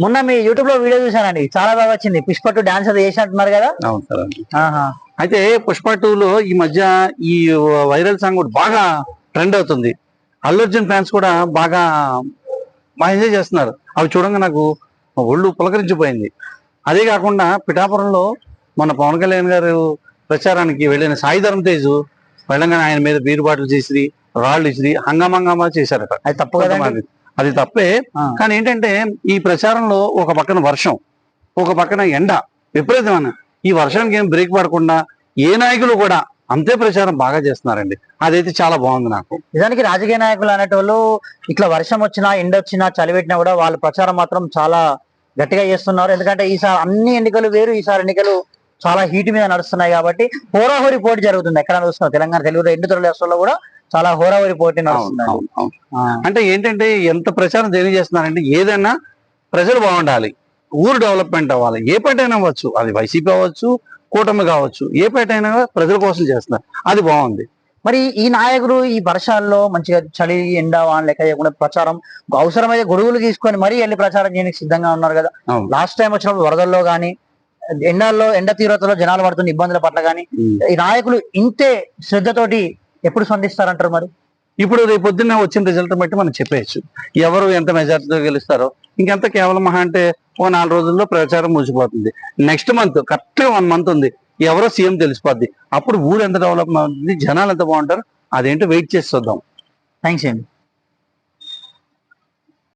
మొన్న మీ యూట్యూబ్లో వీడియో చూసానండి చాలా బాగా వచ్చింది. పుష్ప టూ డాన్స్ అది చేసినట్టున్నారు కదా? అవును సార్. అయితే పుష్ప టూ లో ఈ మధ్య ఈ వైరల్ సాంగ్ కూడా బాగా ట్రెండ్ అవుతుంది. అల్లు అర్జున్ ఫ్యాన్స్ కూడా బాగా బాగా ఎంజాయ్ చేస్తున్నారు. అవి చూడంగా నాకు ఒళ్ళు పులకరించిపోయింది. అదే కాకుండా పిఠాపురంలో మన పవన్ కళ్యాణ్ గారు ప్రచారానికి వెళ్ళిన సాయి ధరమ్ తేజ్ వెళ్ళగానే ఆయన మీద బీరు బాటలు చేసి రాళ్ళు ఇచ్చి హంగామంగామా చేశారట. అది తప్పు కదండి. కొంతమంది. అది తప్పే. కానీ ఏంటంటే ఈ ప్రచారంలో ఒక పక్కన వర్షం ఒక పక్కన ఎండ విపరీతమైన. ఈ వర్షానికి ఏం బ్రేక్ పడకుండా ఏ నాయకులు కూడా అంతే ప్రచారం బాగా చేస్తున్నారండి. అదైతే చాలా బాగుంది నాకు. నిజానికి రాజకీయ నాయకులు అనేటోళ్ళు ఇట్లా వర్షం వచ్చినా ఎండ వచ్చినా చలి పెట్టినా కూడా వాళ్ళ ప్రచారం మాత్రం చాలా గట్టిగా చేస్తున్నారు. ఎందుకంటే ఈసారి అన్ని ఎన్నికలు వేరు ఈసారి ఎన్నికలు చాలా హీట్ మీద నడుస్తున్నాయి కాబట్టి హోరాహోరీ పోటీ జరుగుతుంది. ఎక్కడ నడుస్తున్నారు తెలంగాణ తెలుగు ఎండు తొలి రాష్ట్రాల్లో కూడా చాలా హోరాహోరీ పోటీ నడుస్తుంది. అంటే ఏంటంటే ఎంత ప్రచారం దేని చేస్తున్నారంటే ఏదైనా ప్రజలు బాగుండాలి ఊరు డెవలప్మెంట్ అవ్వాలి ఏ పార్టీ అయినా అవ్వచ్చు అది వైసీపీ అవ్వచ్చు కూటమి కావచ్చు ఏ పార్టీ అయినా ప్రజల కోసం చేస్తున్నారు అది బాగుంది మరి ఈ నాయకులు ఈ వర్షాల్లో మంచిగా చలి ఎండ వాన లెక్క చేయకుండా ప్రచారం అవసరమైతే గొడుగులు తీసుకొని మరీ వెళ్ళి ప్రచారం చేయడానికి సిద్ధంగా ఉన్నారు కదా. లాస్ట్ టైం వచ్చినప్పుడు వరదల్లో గానీ ఎండల్లో ఎండ తీవ్రతలో జనాలు పడుతున్న ఇబ్బందుల పట్ల గానీ ఉమ్. ఈ నాయకులు ఇంతే శ్రద్ధతోటి ఎప్పుడు స్పందిస్తారంటారు మరి? ఇప్పుడు రేపు పొద్దున్న వచ్చిన రిజల్ట్ బట్టి మనం చెప్పేయచ్చు. ఎవరు ఎంత మెజార్టీతో గెలుస్తారో ఇంకెంత కేవలం మహా అంటే ఓ నాలుగు రోజుల్లో ప్రచారం ముగిసిపోతుంది. నెక్స్ట్ మంత్ కరెక్ట్గా వన్ మంత్ ఉంది. ఎవరో సీఎం తెలిసిపోద్ది. అప్పుడు ఊరు ఎంత డెవలప్ అవుతుంది జనాలు ఎంత బాగుంటారు అదేంటో వెయిట్ చేసి చూద్దాం. థ్యాంక్స్ అండి.